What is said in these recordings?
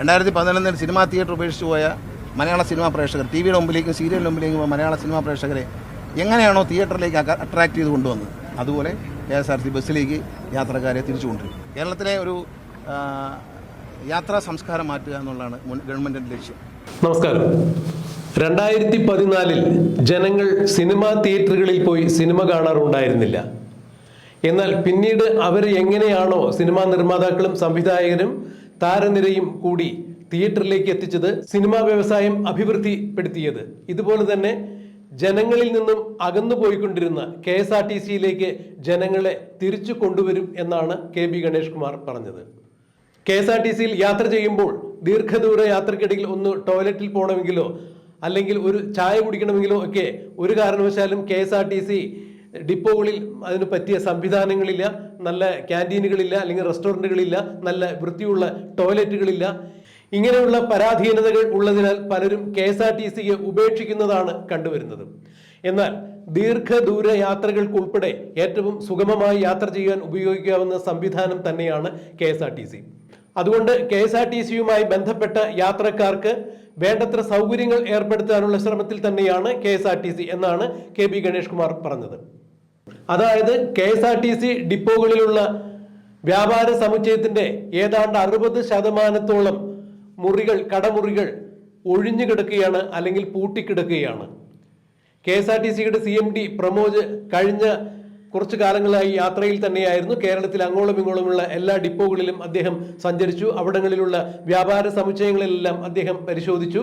രണ്ടായിരത്തി പതിനൊന്നിൽ cinema theatre ഉപേക്ഷിച്ച് പോയ മലയാള സിനിമാ പ്രേക്ഷകർ ടി വിയുടെ മുമ്പിലേക്കും സീരിയലിന് മുമ്പിലേക്കും മലയാള സിനിമാ പ്രേക്ഷകരെ എങ്ങനെയാണോ തിയേറ്ററിലേക്ക് അട്രാക്ട് ചെയ്ത് കൊണ്ടുവന്നത്? അതുപോലെ കെ എസ് ആർ സി ബസ്സിലേക്ക് യാത്രക്കാരെ തിരിച്ചു കൊണ്ടുവരും. കേരളത്തിലെ ഒരു യാത്രാ സംസ്കാരം മാറ്റുക എന്നുള്ളതാണ് മുൻ ഗവൺമെന്റിന്റെ ലക്ഷ്യം. നമസ്കാരം. രണ്ടായിരത്തി പതിനാലിൽ ജനങ്ങൾ സിനിമാ തിയേറ്ററുകളിൽ പോയി സിനിമ കാണാറുണ്ടായിരുന്നില്ല. എന്നാൽ പിന്നീട് അവർ എങ്ങനെയാണോ സിനിമാ നിർമ്മാതാക്കളും സംവിധായകരും താരനിരയും കൂടി തിയേറ്ററിലേക്ക് എത്തിച്ചത് സിനിമാ വ്യവസായം അഭിവൃദ്ധിപ്പെടുത്തിയത്. ഇതുപോലെ തന്നെ ജനങ്ങളിൽ നിന്നും അകന്നു പോയിക്കൊണ്ടിരുന്ന കെ എസ് ആർ ടി സിയിലേക്ക് ജനങ്ങളെ തിരിച്ചു കൊണ്ടുവരും എന്നാണ് കെ ബി ഗണേഷ് കുമാർ പറഞ്ഞത്. കെ എസ് ആർ ടി സിയിൽ യാത്ര ചെയ്യുമ്പോൾ ദീർഘദൂര യാത്രക്കിടയിൽ ഒന്ന് ടോയ്ലറ്റിൽ പോകണമെങ്കിലോ അല്ലെങ്കിൽ ഒരു ചായ കുടിക്കണമെങ്കിലോ ഒക്കെ ഒരു കാരണവശാലും K S R T C ഡിപ്പോകളിൽ അതിന് പറ്റിയ സംവിധാനങ്ങളില്ല നല്ല ക്യാന്റീനുകളില്ല അല്ലെങ്കിൽ റെസ്റ്റോറന്റുകളില്ല നല്ല വൃത്തിയുള്ള ടോയ്ലറ്റുകളില്ല. ഇങ്ങനെയുള്ള പരാധീനതകൾ ഉള്ളതിനാൽ പലരും കെ എസ് ആർ ടി സിയെ ഉപേക്ഷിക്കുന്നതാണ് കണ്ടുവരുന്നത്. എന്നാൽ ദീർഘദൂര യാത്രകൾക്കുൾപ്പെടെ ഏറ്റവും സുഗമമായി യാത്ര ചെയ്യാൻ ഉപയോഗിക്കാവുന്ന സംവിധാനം തന്നെയാണ് K S R T C. അതുകൊണ്ട് കെ എസ് ആർ ടി സിയുമായി ബന്ധപ്പെട്ട യാത്രക്കാർക്ക് വേണ്ടത്ര സൗകര്യങ്ങൾ ഏർപ്പെടുത്താനുള്ള ശ്രമത്തിൽ തന്നെയാണ് K S R T C എന്നാണ് കെ ബി ഗണേഷ് കുമാർ പറഞ്ഞത്. അതായത് K S R T C ഡിപ്പോകളിലുള്ള വ്യാപാര സമുച്ചയത്തിന്റെ ഏതാണ്ട് അറുപത് ശതമാനത്തോളം മുറികൾ കടമുറികൾ ഒഴിഞ്ഞു കിടക്കുകയാണ് അല്ലെങ്കിൽ പൂട്ടിക്കിടക്കുകയാണ്. കെ എസ് ആർ ടി സിയുടെ സി എം ഡി പ്രമോജ് കഴിഞ്ഞ കുറച്ചു കാലങ്ങളായി യാത്രയിൽ തന്നെയായിരുന്നു. കേരളത്തിൽ അങ്ങോളം ഇങ്ങോളമുള്ള എല്ലാ ഡിപ്പോകളിലും അദ്ദേഹം സഞ്ചരിച്ചു. അവിടങ്ങളിലുള്ള വ്യാപാര സമുച്ചയങ്ങളിലെല്ലാം അദ്ദേഹം പരിശോധിച്ചു.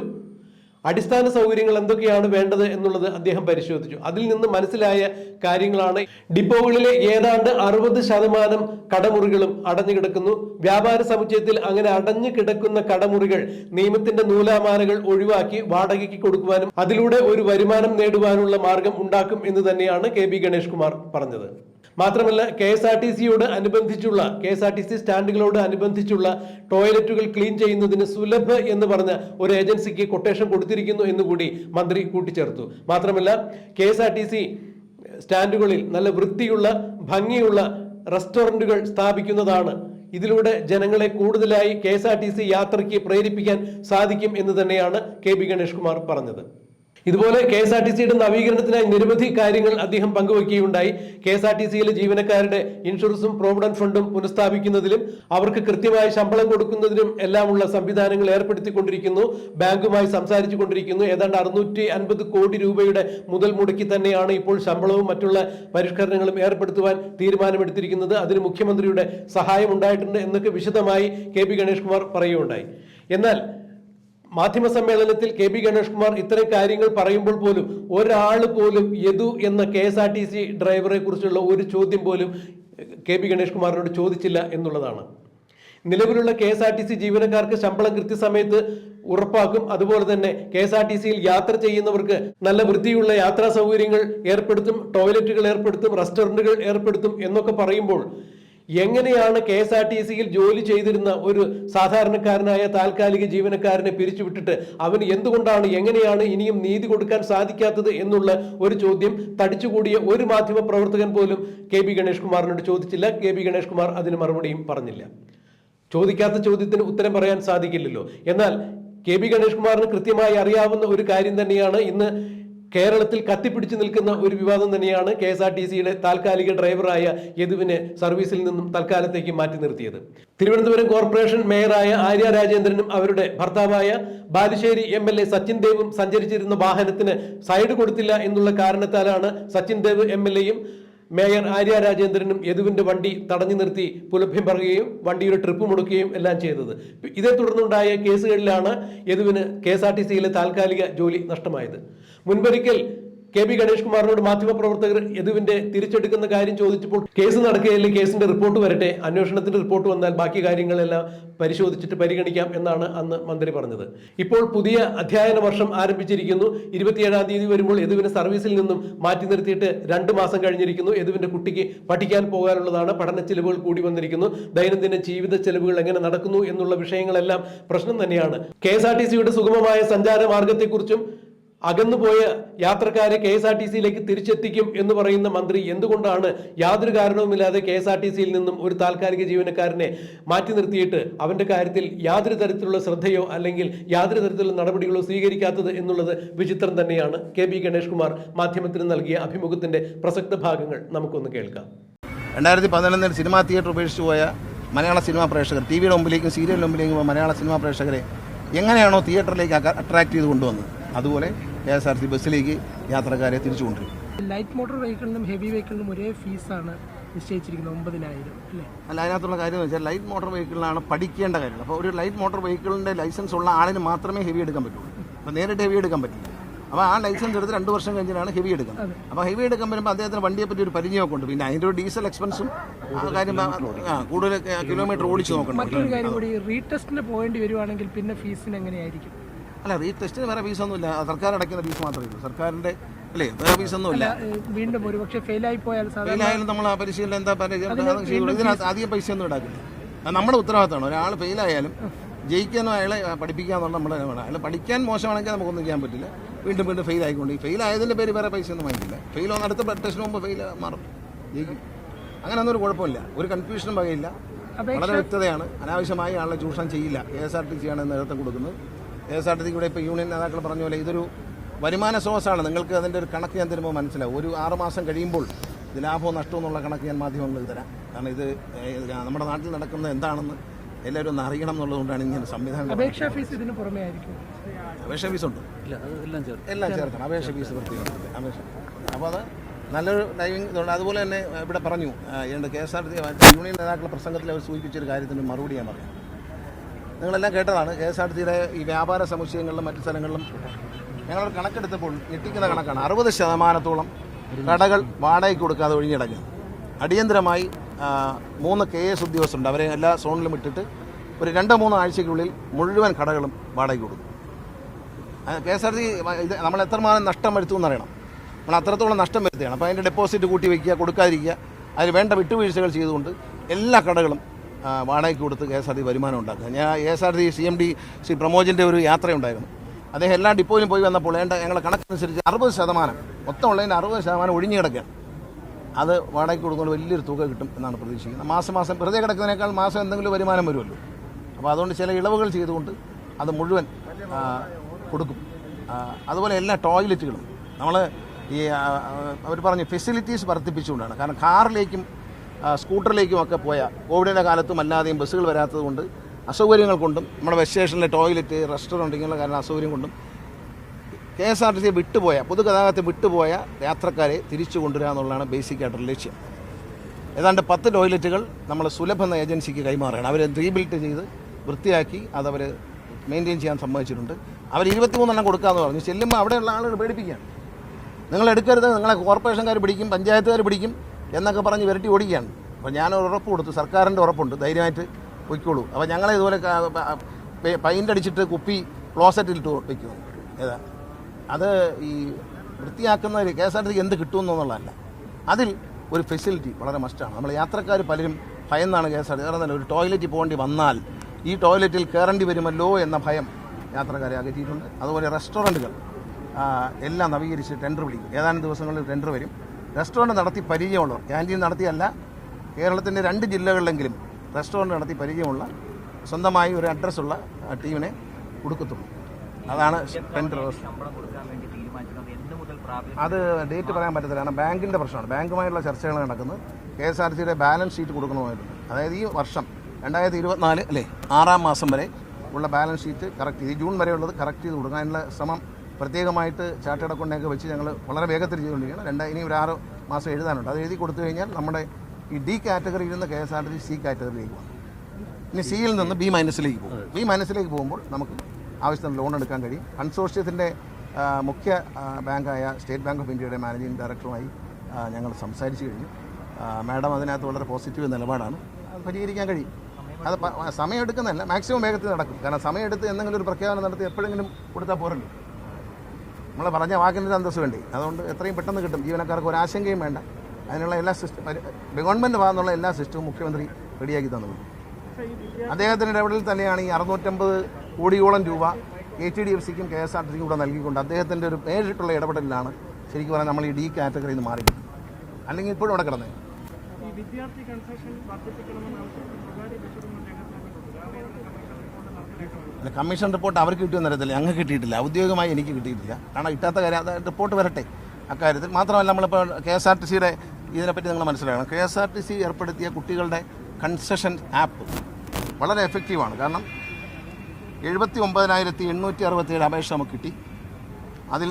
അടിസ്ഥാന സൗകര്യങ്ങൾ എന്തൊക്കെയാണ് വേണ്ടത് എന്നുള്ളത് അദ്ദേഹം പരിശോധിച്ചു. അതിൽ നിന്ന് മനസ്സിലായ കാര്യങ്ങളാണ്. ഡിപ്പോകളിലെ ഏതാണ്ട് അറുപത് ശതമാനം കടമുറികളും അടഞ്ഞു കിടക്കുന്നു. വ്യാപാര സമുച്ചയത്തിൽ അങ്ങനെ അടഞ്ഞു കിടക്കുന്ന കടമുറികൾ നിയമത്തിന്റെ നൂലാമാലകൾ ഒഴിവാക്കി വാടകയ്ക്ക് കൊടുക്കുവാനും അതിലൂടെ ഒരു വരുമാനം നേടുവാനുള്ള മാർഗം ഉണ്ടാക്കും എന്ന് തന്നെയാണ് കെ. ബി ഗണേഷ് കുമാർ പറഞ്ഞത്. മാത്രമല്ല കെ എസ് ആർ ടി സിയോട് അനുബന്ധിച്ചുള്ള K S R T C സ്റ്റാൻഡുകളോട് അനുബന്ധിച്ചുള്ള ടോയ്ലറ്റുകൾ ക്ലീൻ ചെയ്യുന്നതിന് സുലഭ എന്ന് പറഞ്ഞ ഒരു ഏജൻസിക്ക് കൊട്ടേഷൻ കൊടുത്തിരിക്കുന്നു എന്നുകൂടി മന്ത്രി കൂട്ടിച്ചേർത്തു. മാത്രമല്ല K S R T C സ്റ്റാൻഡുകളിൽ നല്ല വൃത്തിയുള്ള ഭംഗിയുള്ള റെസ്റ്റോറന്റുകൾ സ്ഥാപിക്കുന്നതാണ്. ഇതിലൂടെ ജനങ്ങളെ കൂടുതലായി K S R T C യാത്രയ്ക്ക് പ്രേരിപ്പിക്കാൻ സാധിക്കും എന്ന് തന്നെയാണ് കെ ബി ഗണേഷ് കുമാർ പറഞ്ഞത്. ഇതുപോലെ കെ എസ് ആർ ടി സിയുടെ നവീകരണത്തിനായി നിരവധി കാര്യങ്ങൾ അദ്ദേഹം പങ്കുവയ്ക്കുകയുണ്ടായി കെ എസ് ആർ ടി സിയിലെ ജീവനക്കാരുടെ ഇൻഷുറൻസും പ്രോവിഡന്റ് ഫണ്ടും പുനഃസ്ഥാപിക്കുന്നതിലും അവർക്ക് കൃത്യമായി ശമ്പളം കൊടുക്കുന്നതിനും എല്ലാമുള്ള സംവിധാനങ്ങൾ ഏർപ്പെടുത്തിക്കൊണ്ടിരിക്കുന്നു. ബാങ്കുമായി സംസാരിച്ചു കൊണ്ടിരിക്കുന്നു ഏതാണ്ട് അറുന്നൂറ്റി അൻപത് കോടി രൂപയുടെ മുതൽ മുടക്കി തന്നെയാണ് ഇപ്പോൾ ശമ്പളവും മറ്റുള്ള പരിഷ്കരണങ്ങളും ഏർപ്പെടുത്തുവാൻ തീരുമാനമെടുത്തിരിക്കുന്നത്. അതിന് മുഖ്യമന്ത്രിയുടെ സഹായം ഉണ്ടായിട്ടുണ്ട് എന്നൊക്കെ വിശദമായി കെ പി ഗണേഷ് കുമാർ പറയുകയുണ്ടായി. എന്നാൽ മാധ്യമ സമ്മേളനത്തിൽ കെ ബി ഗണേഷ് കുമാർ ഇത്തരം കാര്യങ്ങൾ പറയുമ്പോൾ പോലും ഒരാൾ പോലും യദു എന്ന K S R T C ഡ്രൈവറെ കുറിച്ചുള്ള ഒരു ചോദ്യം പോലും കെ ബി ഗണേഷ് കുമാറിനോട് ചോദിച്ചില്ല എന്നുള്ളതാണ്. നിലവിലുള്ള K S R T C ജീവനക്കാർക്ക് ശമ്പളം കൃത്യസമയത്ത് ഉറപ്പാക്കും. അതുപോലെ തന്നെ കെ എസ് ആർ ടി സിയിൽ യാത്ര ചെയ്യുന്നവർക്ക് നല്ല വൃത്തിയുള്ള യാത്രാ സൗകര്യങ്ങൾ ഏർപ്പെടുത്തും ടോയ്ലറ്റുകൾ ഏർപ്പെടുത്തും റെസ്റ്റോറന്റുകൾ ഏർപ്പെടുത്തും എന്നൊക്കെ പറയുമ്പോൾ എങ്ങനെയാണ് കെ എസ് ആർ ടി സിയിൽ ജോലി ചെയ്തിരുന്ന ഒരു സാധാരണക്കാരനായ താൽക്കാലിക ജീവനക്കാരനെ പിരിച്ചുവിട്ടിട്ട് അവന് എന്തുകൊണ്ടാണ് എങ്ങനെയാണ് ഇനിയും നീതി കൊടുക്കാൻ സാധിക്കാത്തത് എന്നുള്ള ഒരു ചോദ്യം തടിച്ചുകൂടിയ ഒരു മാധ്യമ പ്രവർത്തകൻ പോലും കെ ബി ഗണേഷ് കുമാറിനോട് ചോദിച്ചില്ല. കെ ബി ഗണേഷ് കുമാർ അതിന് മറുപടിയും പറഞ്ഞില്ല. ചോദിക്കാത്ത ചോദ്യത്തിന് ഉത്തരം പറയാൻ സാധിക്കില്ലല്ലോ. എന്നാൽ കെ ബി ഗണേഷ് കുമാറിന് കൃത്യമായി അറിയാവുന്ന ഒരു കാര്യം തന്നെയാണ് ഇന്ന് കേരളത്തിൽ കത്തിപ്പിടിച്ചു നിൽക്കുന്ന ഒരു വിവാദം തന്നെയാണ് കെ എസ് ആർ ടി സിയുടെ താൽക്കാലിക ഡ്രൈവറായ യദുവിനെ സർവീസിൽ നിന്നും തൽക്കാലത്തേക്ക് മാറ്റി നിർത്തിയത്. തിരുവനന്തപുരം കോർപ്പറേഷൻ മേയറായ ആര്യ രാജേന്ദ്രനും അവരുടെ ഭർത്താവായ Balussery M L A Sachin ദേവും സഞ്ചരിച്ചിരുന്ന വാഹനത്തിന് സൈഡ് കൊടുത്തില്ല എന്നുള്ള കാരണത്താലാണ് സച്ചിൻ ദേവ് എം എൽ എയും മേയർ ആര്യ രാജേന്ദ്രനും യദുവിന്റെ വണ്ടി തടഞ്ഞു നിർത്തി പുലഭ്യം പറയുകയും വണ്ടിയുടെ ട്രിപ്പ് മുടക്കുകയും എല്ലാം ചെയ്തത്. ഇതേ തുടർന്നുണ്ടായ കേസുകളിലാണ് യദുവിന് കെ എസ് ആർ ടി സിയിലെ താൽക്കാലിക ജോലി നഷ്ടമായത്. മുൻപൊരിക്കൽ കെ ബി ഗണേഷ് കുമാറിനോട് മാധ്യമപ്രവർത്തകർ യദുവിന്റെ തിരിച്ചെടുക്കുന്ന കാര്യം ചോദിച്ചപ്പോൾ കേസ് നടക്കുകയല്ലേ കേസിന്റെ റിപ്പോർട്ട് വരട്ടെ അന്വേഷണത്തിന്റെ റിപ്പോർട്ട് വന്നാൽ ബാക്കി കാര്യങ്ങളെല്ലാം പരിശോധിച്ചിട്ട് പരിഗണിക്കാം എന്നാണ് അന്ന് മന്ത്രി പറഞ്ഞത്. ഇപ്പോൾ പുതിയ അധ്യയന വർഷം ആരംഭിച്ചിരിക്കുന്നു. ഇരുപത്തിയേഴാം തീയതി വരുമ്പോൾ യദുവിനെ സർവീസിൽ നിന്നും മാറ്റി നിർത്തിയിട്ട് രണ്ട് മാസം കഴിഞ്ഞിരിക്കുന്നു. യദുവിന്റെ കുട്ടിക്ക് പഠിക്കാൻ പോകാനുള്ളതാണ് പഠന ചെലവുകൾ കൂടി വന്നിരിക്കുന്നു. ദൈനംദിന ജീവിത ചെലവുകൾ എങ്ങനെ നടക്കുന്നു എന്നുള്ള വിഷയങ്ങളെല്ലാം പ്രശ്നം തന്നെയാണ്. കെ എസ് ആർ ടി സിയുടെ സുഗമമായ സഞ്ചാര മാർഗത്തെക്കുറിച്ചും അകന്നുപോയ യാത്രക്കാരെ കെ എസ് ആർ ടി സിയിലേക്ക് തിരിച്ചെത്തിക്കും എന്ന് പറയുന്ന മന്ത്രി എന്തുകൊണ്ടാണ് യാതൊരു കാരണവുമില്ലാതെ കെ എസ് ആർ ടി സിയിൽ നിന്നും ഒരു താൽക്കാലിക ജീവനക്കാരനെ മാറ്റി നിർത്തിയിട്ട് അവന്റെ കാര്യത്തിൽ യാതൊരു തരത്തിലുള്ള ശ്രദ്ധയോ അല്ലെങ്കിൽ യാതൊരു തരത്തിലുള്ള നടപടികളോ സ്വീകരിക്കാത്തത് എന്നുള്ളത് വിചിത്രം തന്നെയാണ്. കെ ബി ഗണേഷ് കുമാർ മാധ്യമത്തിന് നൽകിയ അഭിമുഖത്തിന്റെ പ്രസക്ത ഭാഗങ്ങൾ നമുക്കൊന്ന് കേൾക്കാം. രണ്ടായിരത്തി പതിനൊന്നിൽ സിനിമാ തിയേറ്റർ ഉപേക്ഷിച്ച് പോയ മലയാള സിനിമാ പ്രേക്ഷകർ ടി വിയുടെ മുമ്പിലേക്കും സീരിയൽ മുമ്പിലേക്കും മലയാള സിനിമാ പ്രേക്ഷകരെ എങ്ങനെയാണോ തിയേറ്ററിലേക്ക് അട്രാക്ട് ചെയ്ത് കൊണ്ടുവന്നത്? അതുപോലെ കെ എസ് ആർ ടി ബസ്സിലേക്ക് യാത്രക്കാരെ തിരിച്ചു കൊണ്ടുവരും ലൈറ്റ് മോട്ടോർ വെഹിക്കിളിനും ഹെവി വെഹിക്കിളിനും ഒരേ ഫീസാണ് നിശ്ചയിച്ചിരിക്കുന്നത് ഒമ്പതിനായിരം അല്ലേ? അല്ല അതിനകത്തുള്ള കാര്യം എന്ന് വെച്ചാൽ ലൈറ്റ് മോട്ടോർ വെഹിക്കിളിലാണ് പഠിക്കേണ്ട കാര്യം അപ്പോൾ ഒരു ലൈറ്റ് മോട്ടോർ വെഹിക്കിളിന്റെ ലൈസൻസ് ഉള്ള ആളിന് മാത്രമേ ഹെവി എടുക്കാൻ പറ്റുള്ളൂ. അപ്പോൾ നേരിട്ട് ഹെവി എടുക്കാൻ പറ്റില്ല. അപ്പോൾ ആ ലൈസൻസ് എടുത്ത് രണ്ട് വർഷം കഴിഞ്ഞിട്ടാണ് ഹെവി എടുക്കുന്നത്. അപ്പോൾ ഹെവി എടുക്കാൻ വരുമ്പോൾ അദ്ദേഹത്തിന് വണ്ടിയെ പറ്റി ഒരു പരിചയമൊക്കെ ഉണ്ട്. പിന്നെ അതിന്റെ ഒരു ഡീസൽ എക്സ്പെൻസും ആ കാര്യം കൂടുതൽ കിലോമീറ്റർ ഓടിച്ച് നോക്കണം. മറ്റൊരു കാര്യം കൂടി റീടെസ്റ്റിന് പോകേണ്ടി വരുവാണെങ്കിൽ പിന്നെ ഫീസിന് എങ്ങനെയായിരിക്കും? അല്ല റീ ടെസ്റ്റിന് വേറെ ഫീസൊന്നുമില്ല സർക്കാർ അടയ്ക്കുന്ന ഫീസ് മാത്രമേ ഉള്ളൂ. സർക്കാരിന്റെ അല്ലേ വേറെ ഫീസൊന്നുമില്ല ഇല്ല വീണ്ടും ഒരു പക്ഷേ ഫെയിലായി പോയാൽ ഫെയിൽ ഫെയിലായാലും നമ്മൾ ആ പരിശീലനം എന്താ പറയുക ഇതിനകത്ത് അധികം പൈസ ഒന്നും ഇടാക്കില്ല നമ്മുടെ ഉത്തരവാദിത്തമാണ്. ഒരാൾ ഫെയിലായാലും ജയിക്കാനോ അയാളെ പഠിപ്പിക്കുക എന്നുള്ള നമ്മുടെ വേണം അയാൾ പഠിക്കാൻ മോശമാണെങ്കിൽ നമുക്കൊന്നും ചെയ്യാൻ പറ്റില്ല. വീണ്ടും വീണ്ടും ഫെയിൽ ആയിക്കൊണ്ട്. ഈ ഫെയിൽ ആയതിന്റെ പേര് വേറെ പൈസ ഒന്നും വാങ്ങിക്കില്ല. ഫെയിൽ ഒന്ന് അടുത്ത ടെസ്റ്റിന് മുമ്പ് ഫെയിൽ മാറും. ജയിക്കും. അങ്ങനെ ഒന്നും ഒരു കുഴപ്പമില്ല. ഒരു കൺഫ്യൂഷനും വകയില്ല. വളരെ വ്യക്തതയാണ്. അനാവശ്യമായി ആളെ ചൂഷണം ചെയ്യില്ല. കെ എസ് ആർ ടി സിയാണ് നേതൃത്വം കൊടുക്കുന്നത്. കെ എസ് ആർ ടി സിയുടെ ഇപ്പോൾ യൂണിയൻ നേതാക്കൾ പറഞ്ഞ പോലെ ഇതൊരു വരുമാന സ്രോതസ്സാണ് നിങ്ങൾക്ക് അതിന്റെ ഒരു കണക്ക് ഞാൻ തരുമ്പോൾ മനസ്സിലാവും. ഒരു ആറുമാസം കഴിയുമ്പോൾ ഇത് ലാഭവും നഷ്ടവും എന്നുള്ള കണക്ക് ഞാൻ മാധ്യമങ്ങളിൽ തരാം. കാരണം ഇത് നമ്മുടെ നാട്ടിൽ നടക്കുന്നത് എന്താണെന്ന് എല്ലാവരും ഒന്ന് അറിയണം എന്നുള്ളതുകൊണ്ടാണ് ഇങ്ങനെ സംവിധാനം അപേക്ഷാ ഫീസ് ഇതിന് പുറമേ ആയിരിക്കും. അപേക്ഷാ ഫീസ് ഉണ്ട്. എല്ലാം ചേർക്കണം. അപേക്ഷ ഫീസ് പ്രത്യേകം അപേക്ഷ. അപ്പോൾ അത് നല്ലൊരു ടൈമിംഗ് ഇതുണ്ട് അതുപോലെ തന്നെ ഇവിടെ പറഞ്ഞു. എന്റെ K S R T union നേതാക്കളുടെ പ്രസംഗത്തിൽ അവർ സൂചിപ്പിച്ചൊരു കാര്യത്തിന് മറുപടി ഞാൻ പറയാം. നിങ്ങളെല്ലാം കേട്ടതാണ്. കെ എസ് ആർ ടി സിയുടെ ഈ വ്യാപാര സമുച്ചയങ്ങളിലും മറ്റു സ്ഥലങ്ങളിലും ഞങ്ങളൊരു കണക്കെടുത്തപ്പോൾ ഞെട്ടിക്കുന്ന കണക്കാണ്. അറുപത് ശതമാനത്തോളം കടകൾ വാടകയ്ക്ക് കൊടുക്കാതെ ഒഴിഞ്ഞിടങ്ങും അടിയന്തരമായി മൂന്ന് കെ എസ് ഉദ്യോഗസ്ഥരുണ്ട്. അവരെ എല്ലാ സോണിലും ഇട്ടിട്ട് ഒരു രണ്ട് മൂന്ന് ആഴ്ചയ്ക്കുള്ളിൽ മുഴുവൻ കടകളും വാടകയ്ക്ക് കൊടുക്കും. കെ എസ് ആർ ടി ഇത് നമ്മൾ എത്രമാനം നഷ്ടം വരുത്തും എന്നറിയണം. നമ്മൾ അത്രത്തോളം നഷ്ടം വരുത്തുകയാണ്. അപ്പോൾ അതിന്റെ ഡെപ്പോസിറ്റ് കൂട്ടി വയ്ക്കുക കൊടുക്കാതിരിക്കുക. അതിന് വേണ്ട വിട്ടുവീഴ്ചകൾ ചെയ്തുകൊണ്ട് എല്ലാ കടകളും വാടകയ്ക്ക് കൊടുത്ത് കെ എസ് ആർ ടി വരുമാനം ഉണ്ടാക്കുക. ഞാൻ A S R T C M D Shri പ്രമോജിന്റെ ഒരു യാത്രയുണ്ടായിരുന്നു. അദ്ദേഹം എല്ലാ ഡിപ്പോയിലും പോയി വന്നപ്പോൾ വേണ്ട ഞങ്ങളുടെ കണക്കനുസരിച്ച് അറുപത് ശതമാനം മൊത്തം ഉള്ളതിന്റെ അറുപത് ശതമാനം ഒഴിഞ്ഞു കിടക്കുക അത് വാടകയ്ക്ക് കൊടുക്കുമ്പോൾ വലിയൊരു തുക കിട്ടും എന്നാണ് പ്രതീക്ഷിക്കുന്നത്. മാസം മാസം വെറുതെ കിടക്കുന്നതിനേക്കാൾ മാസം എന്തെങ്കിലും വരുമാനം വരുമല്ലോ. അപ്പോൾ അതുകൊണ്ട് ചില ഇളവുകൾ ചെയ്തുകൊണ്ട് അത് മുഴുവൻ കൊടുക്കും. അതുപോലെ എല്ലാ ടോയ്ലറ്റുകളും. നമ്മൾ ഈ അവർ പറഞ്ഞു ഫെസിലിറ്റീസ് വർദ്ധിപ്പിച്ചുകൊണ്ടാണ്. കാരണം കാറിലേക്കും സ്കൂട്ടറിലേക്കും ഒക്കെ പോയ കോവിഡിന്റെ കാലത്തും അല്ലാതെയും ബസ്സുകൾ വരാത്തത് കൊണ്ട് അസൗകര്യങ്ങൾ കൊണ്ടും നമ്മുടെ ബസ് സ്റ്റേഷനിലെ ടോയ്ലറ്റ് റെസ്റ്റോറന്റ് ഇങ്ങനെയുള്ള കാരണം അസൗകര്യം കൊണ്ടും K S R T C വിട്ടുപോയ പൊതുഗതാഗതത്തെ വിട്ടുപോയ യാത്രക്കാരെ തിരിച്ചു കൊണ്ടുവരിക എന്നുള്ളതാണ് ബേസിക് ആയിട്ടുള്ള ലക്ഷ്യം. ഏതാണ്ട് പത്ത് ടോയ്ലറ്റുകൾ നമ്മൾ സുലഭ എന്ന ഏജൻസിക്ക് കൈമാറുകയാണ്. അവർ റീബിൽറ്റ് ചെയ്ത് വൃത്തിയാക്കി അതവർ മെയിന്റെയിൻ ചെയ്യാൻ സമ്മതിച്ചിട്ടുണ്ട്. അവർ ഇരുപത്തിമൂന്നെണ്ണം കൊടുക്കാമെന്ന് പറഞ്ഞു. ചെല്ലുമ്പോൾ അവിടെയുള്ള ആളുകൾ പേടിപ്പിക്കുകയാണ്. നിങ്ങൾ എടുക്കരുത് നിങ്ങളെ കോർപ്പറേഷൻകാർ പിടിക്കും പഞ്ചായത്തുകാർ പിടിക്കും എന്നൊക്കെ പറഞ്ഞ് വിരട്ടി ഓടിക്കുകയാണ്. അപ്പോൾ ഞാൻ ഉറപ്പ് കൊടുത്തു. സർക്കാരിന്റെ ഉറപ്പുണ്ട്. ധൈര്യമായിട്ട് പൊയ്ക്കോളൂ. അപ്പോൾ ഞങ്ങളെ ഇതുപോലെ പൈന്റ് അടിച്ചിട്ട് കുപ്പി ക്ലോസറ്റിലിട്ട് വയ്ക്കുക ഏതാ? അത് ഈ വൃത്തിയാക്കുന്നതിൽ കെ എസ് ആർ ടി സിക്ക് എന്ത് കിട്ടുമെന്നുള്ളതല്ല അതിൽ ഒരു ഫെസിലിറ്റി വളരെ മസ്റ്റാണ് നമ്മൾ യാത്രക്കാർ പലരും ഭയന്നാണ് കെ എസ് ആർ ടി കാരണം ഒരു ടോയ്ലറ്റിൽ പോകേണ്ടി വന്നാൽ ഈ ടോയ്ലറ്റിൽ കയറേണ്ടി വരുമല്ലോ എന്ന ഭയം യാത്രക്കാരെ അകറ്റിയിട്ടുണ്ട് അതുപോലെ റെസ്റ്റോറന്റുകൾ എല്ലാം നവീകരിച്ച് ടെൻഡർ വിളിക്കും. ഏതാനും ദിവസങ്ങളിൽ ടെൻഡർ വരും. റെസ്റ്റോറന്റ് നടത്തി പരിചയമുള്ളവർ ക്യാന്റീൻ നടത്തിയല്ല കേരളത്തിന്റെ രണ്ട് ജില്ലകളിലെങ്കിലും റെസ്റ്റോറന്റ് നടത്തി പരിചയമുള്ള സ്വന്തമായി ഒരു അഡ്രസ്സുള്ള ടീമിനെ കൊടുക്കത്തുള്ളൂ. അതാണ് ടെൻഡർ അത് ഡേറ്റ് പറയാൻ പറ്റത്തില്ല കാരണം ബാങ്കിന്റെ പ്രശ്നമാണ്. ബാങ്കുമായുള്ള ചർച്ചകൾ നടക്കുന്നത്. കെ എസ് ആർ സിയുടെ ബാലൻസ് ഷീറ്റ് കൊടുക്കണമായിട്ടുണ്ട് അതായത് ഈ വർഷം രണ്ടായിരത്തി ഇരുപത്തിനാല് അല്ലേ ആറാം മാസം വരെ ഉള്ള ബാലൻസ് ഷീറ്റ് കറക്റ്റ് ചെയ്ത് ഈ ജൂൺ വരെയുള്ളത് കറക്റ്റ് ചെയ്ത് കൊടുക്കാനുള്ള ശ്രമം പ്രത്യേകമായിട്ട് ചാർട്ടേഡ് അക്കൗണ്ടിനെയൊക്കെ വെച്ച് ഞങ്ങൾ വളരെ വേഗത്തിൽ ചെയ്തുകൊണ്ടിരിക്കുകയാണ്. രണ്ട് ഇനി ഒരു ആറ് മാസം എഴുതാനുണ്ട്. അത് എഴുതി കൊടുത്തു കഴിഞ്ഞാൽ നമ്മുടെ ഈ ഡി കാറ്റഗറിയിൽ നിന്ന് K S R T C കാറ്റഗറിയിലേക്ക് പോകും. ഇനി സിയിൽ നിന്ന് ബി മൈനസിലേക്ക് പോകും. ബി മൈനസിലേക്ക് പോകുമ്പോൾ നമുക്ക് ആവശ്യത്തിന് ലോൺ എടുക്കാൻ കഴിയും. കൺസോർഷ്യത്തിന്റെ മുഖ്യ ബാങ്കായ സ്റ്റേറ്റ് ബാങ്ക് ഓഫ് ഇന്ത്യയുടെ മാനേജിംഗ് ഡയറക്ടറുമായി ഞങ്ങൾ സംസാരിച്ചു കഴിഞ്ഞു. മാഡം അതിനകത്ത് വളരെ പോസിറ്റീവ് നിലപാടാണ്. പരിഹരിക്കാൻ കഴിയും. അത് സമയം എടുക്കുന്നതല്ല മാക്സിമം വേഗത്തിൽ നടക്കും. കാരണം സമയം എടുത്ത് എന്തെങ്കിലും ഒരു പ്രഖ്യാപനം നടത്തി എപ്പോഴെങ്കിലും കൊടുത്താൽ പോരല്ലോ. നമ്മൾ പറഞ്ഞ വാക്കിന്റെ അന്തസ് വേണ്ടി. അതുകൊണ്ട് എത്രയും പെട്ടെന്ന് കിട്ടും. ജീവനക്കാർക്ക് ഒരു ആശങ്കയും വേണ്ട. അതിനുള്ള എല്ലാ സിസ്റ്റം ഗവൺമെന്റ് ഭാഗത്തുള്ള എല്ലാ സിസ്റ്റവും മുഖ്യമന്ത്രി റെഡിയാക്കി തന്നു. അദ്ദേഹത്തിന്റെ ഇടപെടലിൽ തന്നെയാണ് ഈ അറുന്നൂറ്റമ്പത് കോടിയോളം രൂപ എ ടി ഡി എഫ് സിക്കും കെ എസ് ആർ ടി സിക്കും കൂടെ നൽകിക്കൊണ്ട് അദ്ദേഹത്തിന്റെ ഒരു നേരിട്ടുള്ള ഇടപെടലിലാണ് ശരിക്കും പറഞ്ഞാൽ നമ്മൾ ഈ ഡി കാറ്റഗറിയിൽ നിന്ന് മാറി അല്ലെങ്കിൽ ഇപ്പോഴും അവിടെ കിടന്നേ. വിദ്യാർത്ഥി കൺസെഷൻ വർദ്ധിപ്പിക്കണമെന്ന് അല്ല കമ്മീഷൻ റിപ്പോർട്ട് അവർക്ക് കിട്ടിയെന്ന് അറിയത്തില്ല. ഞങ്ങൾക്ക് കിട്ടിയിട്ടില്ല. ഔദ്യോഗികമായി എനിക്ക് കിട്ടിയിട്ടില്ല. കാരണം ഇട്ടാത്ത കാര്യം അത് റിപ്പോർട്ട് വരട്ടെ. അക്കാര്യത്തിൽ മാത്രമല്ല നമ്മളിപ്പോൾ കെ എസ് ആർ ടി സിയുടെ ഇതിനെപ്പറ്റി നിങ്ങൾ മനസ്സിലാക്കണം. K S R T C ഏർപ്പെടുത്തിയ കുട്ടികളുടെ കൺസെഷൻ ആപ്പ് വളരെ എഫക്റ്റീവാണ് കാരണം എഴുപത്തി ഒമ്പതിനായിരത്തി എണ്ണൂറ്റി അറുപത്തിയേഴ് അപേക്ഷ നമുക്ക് കിട്ടി. അതിൽ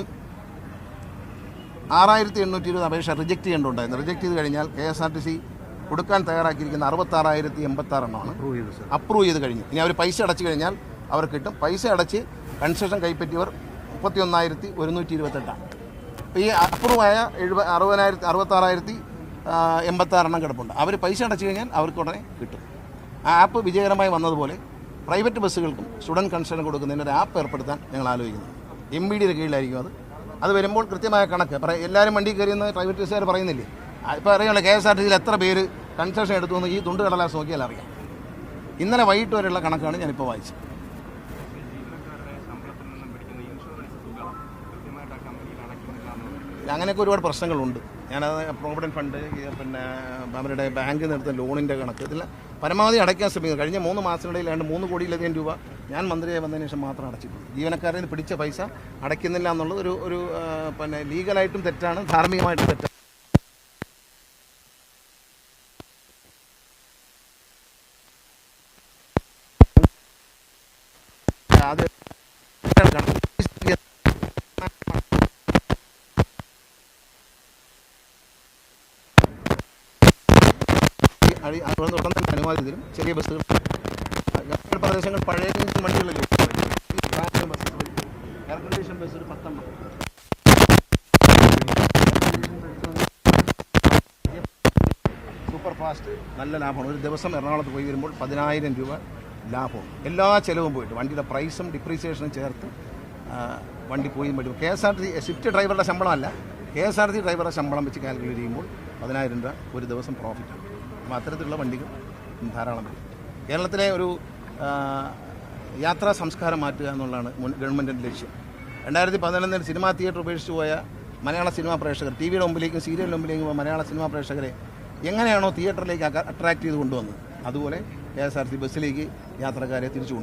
ആറായിരത്തി എണ്ണൂറ്റി ഇരുപത് അപേക്ഷ റിജക്റ്റ് ചെയ്യേണ്ടതുണ്ടായിരുന്നു. റിജക്റ്റ് ചെയ്ത് കഴിഞ്ഞാൽ K S R T C കൊടുക്കാൻ തയ്യാറാക്കിയിരിക്കുന്ന അറുപത്താറായിരത്തി എൺപത്താറെണ്ണമാണ് അപ്രൂവ് ചെയ്ത് കഴിഞ്ഞു. ഇനി അവർ പൈസ അടച്ചു കഴിഞ്ഞാൽ അവർ കിട്ടും. പൈസ അടച്ച് കൺസെഷൻ കൈപ്പറ്റിയവർ മുപ്പത്തി ഒന്നായിരത്തി ഒരുന്നൂറ്റി ഇരുപത്തെട്ടാണ് അപ്പോൾ ഈ അപ്രൂവ് ആയ എഴുപ അറുപതിനായിരത്തി അറുപത്താറായിരത്തി എൺപത്താറെണ്ണം കിടപ്പുണ്ട്. അവർ പൈസ അടച്ചു കഴിഞ്ഞാൽ അവർക്ക് ഉടനെ കിട്ടും. ആ ആപ്പ് വിജയകരമായി വന്നതുപോലെ പ്രൈവറ്റ് ബസ്സുകൾക്കും സ്റ്റുഡന്റ് കൺസെഷൻ കൊടുക്കുന്നതിന് ഒരു ആപ്പ് ഏർപ്പെടുത്താൻ ഞങ്ങൾ ആലോചിക്കുന്നു. എം ബി ഡിയുടെ കീഴിലായിരിക്കും അത്. അത് വരുമ്പോൾ കൃത്യമായ കണക്ക്. എല്ലാവരും വണ്ടി കയറിയെന്ന് പ്രൈവറ്റ് ബസ്സുകാർ പറയുന്നില്ലേ? ഇപ്പോൾ അറിയാമല്ലോ കെ എസ് ആർ ടി സിയിൽ എത്ര പേര് കൺസെഷൻ എടുത്തു എന്ന് ഈ തുണ്ട് കടലാസ് നോക്കിയാൽ അറിയാം. ഇന്നലെ വൈകിട്ട് വരെയുള്ള കണക്കാണ് ഞാനിപ്പോൾ വായിച്ചത്. അങ്ങനെയൊക്കെ ഒരുപാട് പ്രശ്നങ്ങളുണ്ട്. ഞാനത് പ്രോവിഡന്റ് ഫണ്ട് പിന്നെ അവരുടെ ബാങ്കിൽ നിന്ന് എടുത്ത ലോണിന്റെ കണക്ക്. ഇതെല്ലാം പരമാവധി അടയ്ക്കാൻ ശ്രമിക്കുന്നത് കഴിഞ്ഞ മൂന്ന് മാസത്തിനിടയിൽ രണ്ട് മൂന്ന് കോടിയിലധികം രൂപ ഞാൻ മന്ത്രിയായി വന്നതിന് ശേഷം മാത്രം അടച്ചിട്ടുണ്ട് നിന്ന് പിടിച്ച പൈസ അടയ്ക്കുന്നില്ല എന്നുള്ളത് ഒരു ഒരു പിന്നെ ലീഗലായിട്ടും തെറ്റാണ് ധാർമ്മികമായിട്ടും തെറ്റാണ്. അത് അടി അതുകൊണ്ട് ഉടൻ തന്നെ അനുവാദം തരും ചെറിയ ബസ്സുകൾ ഗ്രാമീണ പ്രദേശങ്ങൾ പഴയ വണ്ടികളിൽ എയർ കണ്ടീഷൻ ബസ് ഒരു പത്തെണ്ണം സൂപ്പർ ഫാസ്റ്റ് നല്ല ലാഭമാണ്. ഒരു ദിവസം എറണാകുളത്ത് പോയി വരുമ്പോൾ പതിനായിരം രൂപ ലാഭമാണ് എല്ലാ ചിലവും പോയിട്ട്. വണ്ടിയുടെ പ്രൈസും ഡിപ്രീസിയേഷനും ചേർത്ത് വണ്ടി പോയി പറ്റും K S R T swift ഡ്രൈവറുടെ ശമ്പളമല്ല. കെ എസ് ആർ ടി ഡ്രൈവറുടെ ശമ്പളം വെച്ച് കാൽക്കുലേറ്റ് ചെയ്യുമ്പോൾ പതിനായിരം രൂപ ഒരു ദിവസം പ്രോഫിറ്റാണ് അപ്പോൾ അത്തരത്തിലുള്ള വണ്ടികൾ ധാരാളം വരും. കേരളത്തിലെ ഒരു യാത്രാ സംസ്കാരം മാറ്റുക എന്നുള്ളതാണ് മുൻ ഗവൺമെന്റിന്റെ ലക്ഷ്യം. രണ്ടായിരത്തി പതിനൊന്നിൽ സിനിമാ തിയേറ്റർ ഉപേക്ഷിച്ച് പോയ മലയാള സിനിമാ പ്രേക്ഷകർ ടി വിയുടെ മുമ്പിലേക്കും സീരിയലിന്റെ മുമ്പിലേക്കും മലയാള സിനിമാ പ്രേക്ഷകരെ എങ്ങനെയാണോ തിയേറ്ററിലേക്ക് അട്രാക്ട് ചെയ്ത് കൊണ്ടുവന്നത്? അതുപോലെ കെ എസ് ആർ സി ബസ്സിലേക്ക് യാത്രക്കാരെ തിരിച്ചു